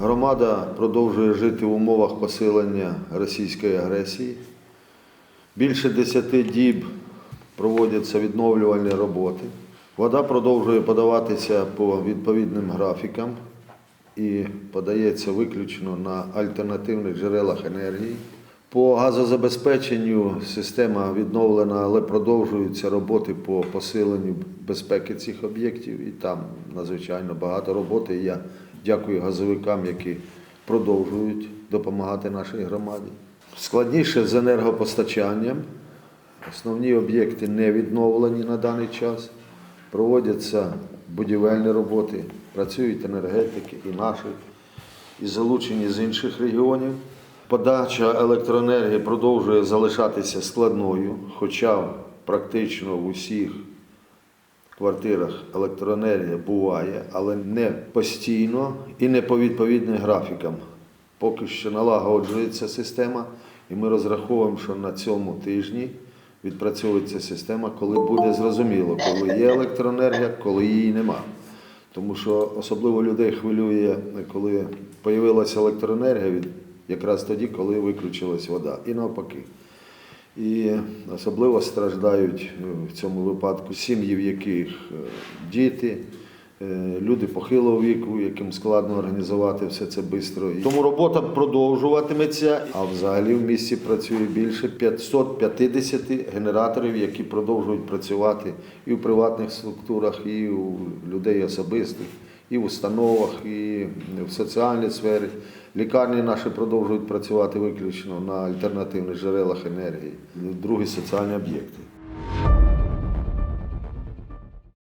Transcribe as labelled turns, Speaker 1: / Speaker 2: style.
Speaker 1: Громада продовжує жити в умовах посилення російської агресії. Більше 10 діб проводяться відновлювальні роботи. Вода продовжує подаватися по відповідним графікам і подається виключно на альтернативних джерелах енергії. По газозабезпеченню система відновлена, але продовжуються роботи по посиленню безпеки цих об'єктів. І там надзвичайно багато роботи. Я дякую газовикам, які продовжують допомагати нашій громаді. Складніше з енергопостачанням. Основні об'єкти не відновлені на даний час. Проводяться будівельні роботи, працюють енергетики і наші, і залучені з інших регіонів. Подача електроенергії продовжує залишатися складною, хоча практично в усіх квартирах електроенергія буває, але не постійно і не по відповідним графікам. Поки що налагоджується система, і ми розраховуємо, що на цьому тижні відпрацьовується система, коли буде зрозуміло, коли є електроенергія, коли її нема. Тому що особливо людей хвилює, коли з'явилася електроенергія, якраз тоді, коли виключилась вода. І навпаки. І особливо страждають е, в цьому випадку сім'ї, в яких е, діти, е, люди похилого віку, яким складно організувати все це швидко. Тому робота продовжуватиметься, а взагалі в місті працює більше 550 генераторів, які продовжують працювати і в приватних структурах, і у людей особистих, і в установах, і в соціальній сфері. Лікарні наші продовжують працювати виключно на альтернативних джерелах енергії, другі соціальні об'єкти.